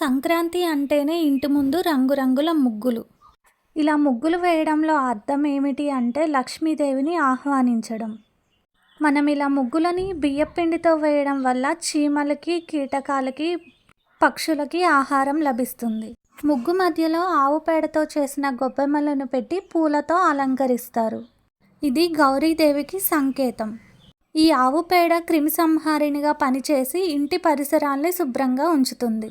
సంక్రాంతి అంటేనే ఇంటి ముందు రంగురంగుల ముగ్గులు. ఇలా ముగ్గులు వేయడంలో అర్థం ఏమిటి అంటే లక్ష్మీదేవిని ఆహ్వానించడం. మనం ఇలా ముగ్గులని బియ్యపిండితో వేయడం వల్ల చీమలకి కీటకాలకి పక్షులకి ఆహారం లభిస్తుంది. ముగ్గు మధ్యలో ఆవు పేడతో చేసిన గొబ్బెమ్మలను పెట్టి పూలతో అలంకరిస్తారు. ఇది గౌరీదేవికి సంకేతం. ఈ ఆవు పేడ క్రిమిసంహారిణిగా పనిచేసి ఇంటి పరిసరాల్ని శుభ్రంగా ఉంచుతుంది.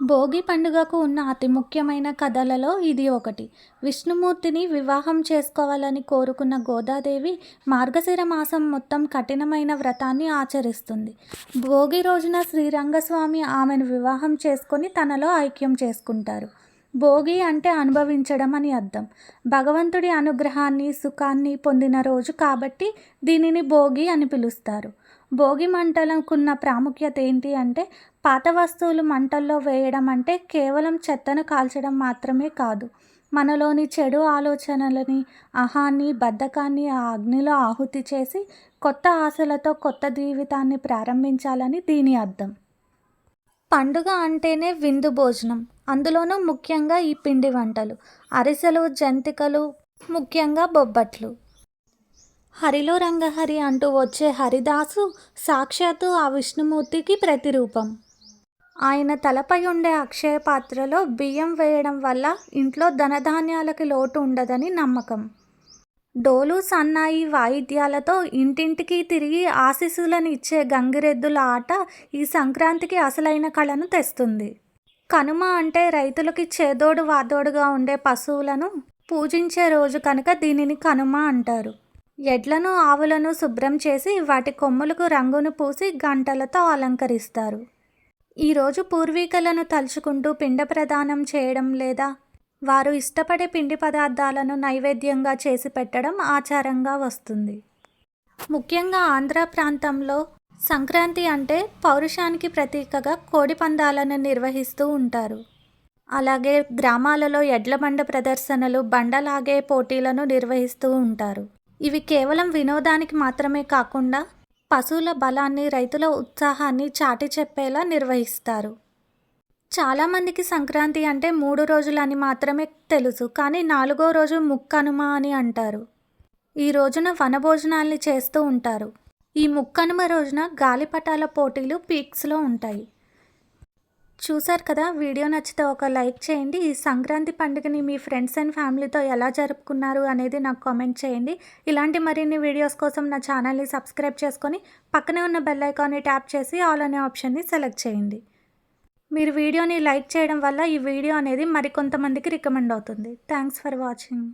భోగి పండుగకు ఉన్న అతి ముఖ్యమైన కథలలో ఇది ఒకటి. విష్ణుమూర్తిని వివాహం చేసుకోవాలని కోరుకున్న గోదాదేవి మార్గశిర మాసం మొత్తం కఠినమైన వ్రతాన్ని ఆచరిస్తుంది. భోగి రోజున శ్రీరంగస్వామి ఆమెను వివాహం చేసుకొని తనలో ఐక్యం చేసుకుంటారు. భోగి అంటే అనుభవించడం అని అర్థం. భగవంతుడి అనుగ్రహాన్ని సుఖాన్ని పొందిన రోజు కాబట్టి దీనిని భోగి అని పిలుస్తారు. భోగి మంటలకున్న ప్రాముఖ్యత ఏంటి అంటే పాత వస్తువులు మంటల్లో వేయడం అంటే కేవలం చెత్తను కాల్చడం మాత్రమే కాదు. మనలోని చెడు ఆలోచనలని అహాన్ని బద్ధకాన్ని ఆ అగ్నిలో ఆహుతి చేసి కొత్త ఆశలతో కొత్త జీవితాన్ని ప్రారంభించాలని దీని అర్థం. పండుగ అంటేనే విందు భోజనం. అందులోనూ ముఖ్యంగా ఈ పిండి వంటలు. అరిసెలు జంతికలు ముఖ్యంగా బొబ్బట్లు. హరిలో రంగహరి అంటూ వచ్చే హరిదాసు సాక్షాత్తు ఆ విష్ణుమూర్తికి ప్రతిరూపం. ఆయన తలపై ఉండే అక్షయ పాత్రలో బియ్యం వేయడం వల్ల ఇంట్లో ధనధాన్యాలకి లోటు ఉండదని నమ్మకం. డోలు సన్నాయి వాయిద్యాలతో ఇంటింటికి తిరిగి ఆశీస్సులను ఇచ్చే గంగిరెద్దుల ఆట ఈ సంక్రాంతికి అసలైన కళను తెస్తుంది. కనుమ అంటే రైతులకి చేదోడు వాదోడుగా ఉండే పశువులను పూజించే రోజు కనుక దీనిని కనుమ అంటారు. ఎడ్లను ఆవులను శుభ్రం చేసి వాటి కొమ్ములకు రంగును పూసి గంటలతో అలంకరిస్తారు. ఈరోజు పూర్వీకులను తలుచుకుంటూ పిండ ప్రదానం చేయడం లేదా వారు ఇష్టపడే పిండి పదార్థాలను నైవేద్యంగా చేసి పెట్టడం ఆచారంగా వస్తుంది. ముఖ్యంగా ఆంధ్ర ప్రాంతంలో సంక్రాంతి అంటే పౌరుషానికి ప్రతీకగా కోడి పందాలను నిర్వహిస్తూ ఉంటారు. అలాగే గ్రామాలలో ఎడ్ల బండ ప్రదర్శనలు బండలాగే పోటీలను నిర్వహిస్తూ ఉంటారు. ఇవి కేవలం వినోదానికి మాత్రమే కాకుండా పశువుల బలాన్ని రైతుల ఉత్సాహాన్ని చాటి చెప్పేలా నిర్వహిస్తారు. చాలామందికి సంక్రాంతి అంటే మూడు రోజులని మాత్రమే తెలుసు కానీ నాలుగో రోజు ముక్కనుమ అని అంటారు. ఈ రోజున వనభోజనాల్ని చేస్తూ ఉంటారు. ఈ ముక్కనుమ రోజున గాలిపటాల పోటీలు పీక్స్లో ఉంటాయి. చూసారు కదా వీడియో నచ్చితే ఒక లైక్ చేయండి. ఈ సంక్రాంతి పండుగని మీ ఫ్రెండ్స్ అండ్ ఫ్యామిలీతో ఎలా జరుపుకున్నారు అనేది నాకు కామెంట్ చేయండి. ఇలాంటి మరిన్ని వీడియోస్ కోసం నా ఛానల్ని సబ్స్క్రైబ్ చేసుకొని పక్కనే ఉన్న బెల్ ఐకాన్ని ట్యాప్ చేసి ఆల్ అనే ఆప్షన్ని సెలెక్ట్ చేయండి. మీరు వీడియోని లైక్ చేయడం వల్ల ఈ వీడియో అనేది మరికొంతమందికి రికమెండ్ అవుతుంది. Thanks for watching